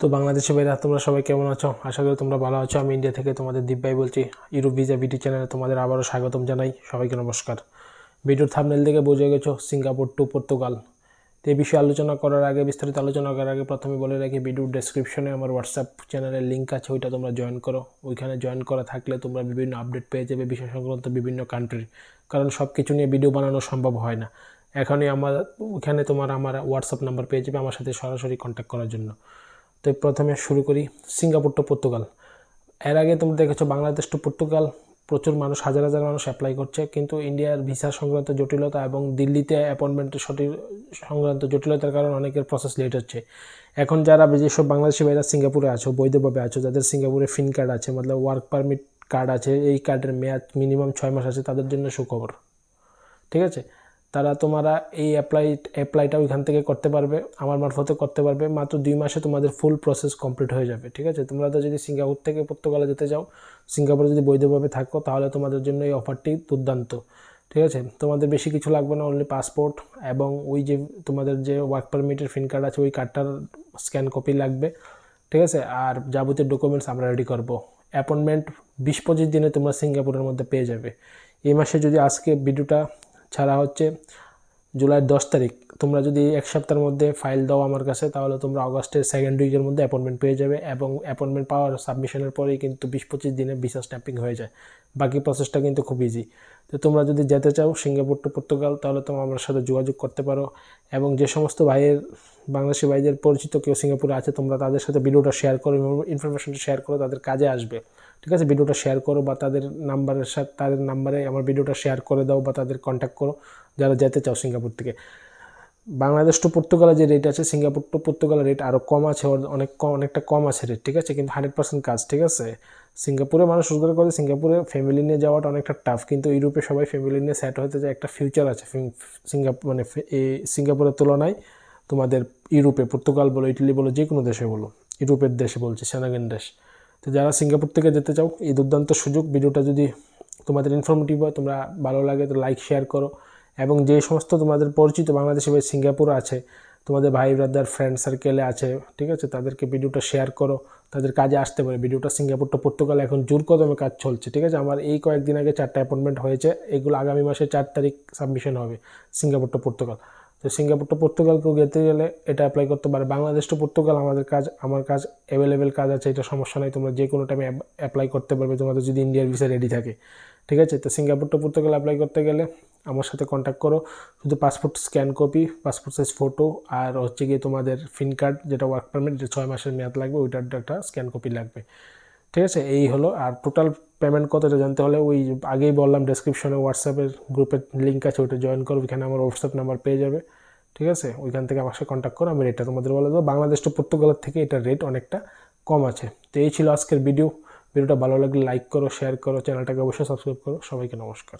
তো বাংলাদেশে ভাইরা তোমরা সবাই কেমন আছো? আশা করি তোমরা ভালো আছো। আমি ইন্ডিয়া থেকে তোমাদের দীপ ভাই বলছি। ইউরোপ ভিজা বিটি চ্যানেলে তোমাদের আবারও স্বাগতম জানাই। সবাইকে নমস্কার। ভিডিওর থামনেল থেকে বুঝে গেছো, সিঙ্গাপুর টু পর্তুগাল। তো এই বিষয়ে আলোচনা করার আগে, বিস্তারিত আলোচনা করার আগে প্রথমে বলে রাখি, ভিডিওর ডেসক্রিপশনে আমার হোয়াটসঅ্যাপ চ্যানেলের লিঙ্ক আছে, ওইটা তোমরা জয়েন করো। ওইখানে জয়েন করা থাকলে তোমরা বিভিন্ন আপডেট পেয়ে যাবে বিষয় সংক্রান্ত বিভিন্ন কান্ট্রির কারণ সব কিছু নিয়ে ভিডিও বানানো সম্ভব হয় না। এখনই আমার, ওখানে তোমার আমার হোয়াটসঅ্যাপ নাম্বার পেয়ে যাবে আমার সাথে সরাসরি কন্ট্যাক্ট করার জন্য। তো প্রথমে শুরু করি। সিঙ্গাপুর টু পর্তুগাল এর আগে তোমরা দেখেছ বাংলাদেশ টু পর্তুগাল প্রচুর মানুষ, হাজার হাজার মানুষ অ্যাপ্লাই করছে। কিন্তু ইন্ডিয়ার ভিসা সংক্রান্ত জটিলতা এবং দিল্লিতে অ্যাপয়েন্টমেন্টের সঠিক সংক্রান্ত জটিলতার কারণে অনেকের প্রসেস লেট হচ্ছে। এখন যারা যেসব বাংলাদেশি ভাইরা সিঙ্গাপুরে আছো, বৈধভাবে আছো, যাদের সিঙ্গাপুরে ফিন কার্ড আছে, মতলব ওয়ার্ক পারমিট কার্ড আছে, এই কার্ডের মেয়াদ মিনিমাম ছয় মাস আছে, তাদের জন্য সুখবর। ঠিক আছে? তারা তোমরা এই অ্যাপ্লাই অ্যাপ্লাইটা ওইখান থেকে করতে পারবে, আমার মারফতে করতে পারবে, মাত্র দুই মাসে তোমাদের ফুল প্রসেস কমপ্লিট হয়ে যাবে, ঠিক আছে? তোমরা তো যদি সিঙ্গাপুর থেকে পর্তুগালে যেতে যাও সিঙ্গাপুরে যদি বৈধভাবে থাকো, তাহলে তোমাদের জন্য এই অফারটি দুর্দান্ত, ঠিক আছে? তোমাদের বেশি কিছু লাগবে না অনলি পাসপোর্ট এবং ওই যে তোমাদের যে ওয়ার্ক পারমিটের ফিন কার্ড আছে, ওই কার্ডটার স্ক্যান কপি লাগবে, ঠিক আছে? আর যাবতীয় ডকুমেন্টস আমরা রেডি করব। অ্যাপয়েন্টমেন্ট বিশ পঁচিশ দিনে তোমরা সিঙ্গাপুরের মধ্যে পেয়ে যাবে। এই মাসে যদি আজকে ভিডিওটা ছাড়া হচ্ছে জুলাই দশ তারিখ। তোমরা যদি এক সপ্তাহের মধ্যে ফাইল দাও আমার কাছে, তাহলে তোমরা অগস্টের সেকেন্ড উইকের মধ্যে অ্যাপয়েন্টমেন্ট পেয়ে যাবে এবং অ্যাপয়েন্টমেন্ট পাওয়ার সাবমিশনের পরেই কিন্তু বিশ পঁচিশ দিনে ভিসা স্ট্যাম্পিং হয়ে যায়। বাকি প্রসেসটা কিন্তু খুব ইজি তো তোমরা যদি যেতে চাও সিঙ্গাপুর টু পর্তুগাল তাহলে তোমরা আমার সাথে যোগাযোগ করতে পারো এবং যে সমস্ত ভাইয়ের, বাংলাদেশি ভাইদের পরিচিত কেউ সিঙ্গাপুরে আছে, তোমরা তাদের সাথে ভিডিওটা শেয়ার করো ইনফরমেশনটা শেয়ার করো, তাদের কাজে আসবে। ঠিক আছে? ভিডিওটা শেয়ার করো বা তাদের নাম্বারের সাথে, তাদের নাম্বারে আমার ভিডিওটা শেয়ার করে দাও বা তাদের কন্ট্যাক্ট করো, যারা যেতে চাও সিঙ্গাপুর থেকে। বাংলাদেশ টু পর্তুগালের যে রেট আছে সিঙ্গাপুর টু পর্তুগালের রেট আরও কম আছে অনেক কম অনেকটা কম আছে রেট ঠিক আছে? কিন্তু হান্ড্রেড পার্সেন্ট কাজ, ঠিক আছে? সিঙ্গাপুরে মানুষ রোজগার করে সিঙ্গাপুরে ফ্যামিলি নিয়ে যাওয়াটা অনেকটা টাফ কিন্তু ইউরোপে সবাই ফ্যামিলি নিয়ে সেট হতে যায় একটা ফিউচার আছে সিঙ্গাপুর মানে এই সিঙ্গাপুরের তুলনায় তোমাদের ইউরোপে পর্তুগাল বলো ইটালি বলো যে কোনো দেশে বলো, ইউরোপের দেশে বলছি, সেনাগেন দেশ। তো যারা সিঙ্গাপুর থেকে যেতে চাও, এই দুর্দান্ত সুযোগ, ভিডিওটা যদি তোমাদের ইনফরমেটিভ হয়, তোমরা ভালো লাগে, তো লাইক শেয়ার করো। এবং যে সমস্ত তোমাদের পরিচিত বাংলাদেশে ভাই সিঙ্গাপুর আছে, তোমাদের ভাই ব্রাদার ফ্রেন্ড সার্কেলে আছে, ঠিক আছে? তাদেরকে ভিডিওটা শেয়ার করো, তাদের কাজে আসতে পারে। ভিডিওটা সিঙ্গাপুর টু পর্তুগাল এখন জোর কদমে কাজ চলছে, ঠিক আছে? আমার এই কয়েকদিন আগে চারটা অ্যাপয়েন্টমেন্ট হয়েছে, এগুলো আগামী মাসে চার তারিখ সাবমিশন হবে সিঙ্গাপুর টু পর্তুগাল। তো সিঙ্গাপুর টু পর্তুগালকেও যেতে গেলে এটা অ্যাপ্লাই করতে পারে। বাংলাদেশ টু পর্তুগাল আমাদের কাজ, আমার কাজ অ্যাভেলেবেল কাজ আছে, এটা সমস্যা নাই। তোমরা যে কোনো টাইমে অ্যাপ্লাই করতে পারবে, তোমাদের যদি ইন্ডিয়ার ভিসা রেডি থাকে, ঠিক আছে? তো সিঙ্গাপুর টু পর্তুগাল অ্যাপ্লাই করতে গেলে আমার সাথে কন্ট্যাক্ট করো। শুধু passport scan copy passport size photo আর হচ্ছে গিয়ে তোমাদের ফিন কার্ড যেটা ওয়ার্ক পারমিট যে ছয় মাসের মেয়াদ লাগবে, ওইটার একটা স্ক্যান কপি লাগবে। ঠিক আছে? এই হলো। আর টোটাল পেমেন্ট কতটা জানতে হলে ওই আগেই বললাম ডেসক্রিপশনে হোয়াটসঅ্যাপের গ্রুপের লিঙ্ক আছে, ওইটা জয়েন করো। ওইখানে আমার হোয়াটসঅ্যাপ নাম্বার পেয়ে যাবে। ঠিক আছে? ওইখান থেকে আমার সাথে কন্ট্যাক্ট করো, আমি রেটটা তোমাদের বলে দেবো। বাংলাদেশ টু পর্তুগালের থেকে এটার রেট অনেকটা কম আছে। তো এই ছিল আজকের ভিডিও ভিডিওটা ভালো লাগলে লাইক করো শেয়ার করো চ্যানেলটাকে অবশ্যই সাবস্ক্রাইব করো। সবাইকে নমস্কার।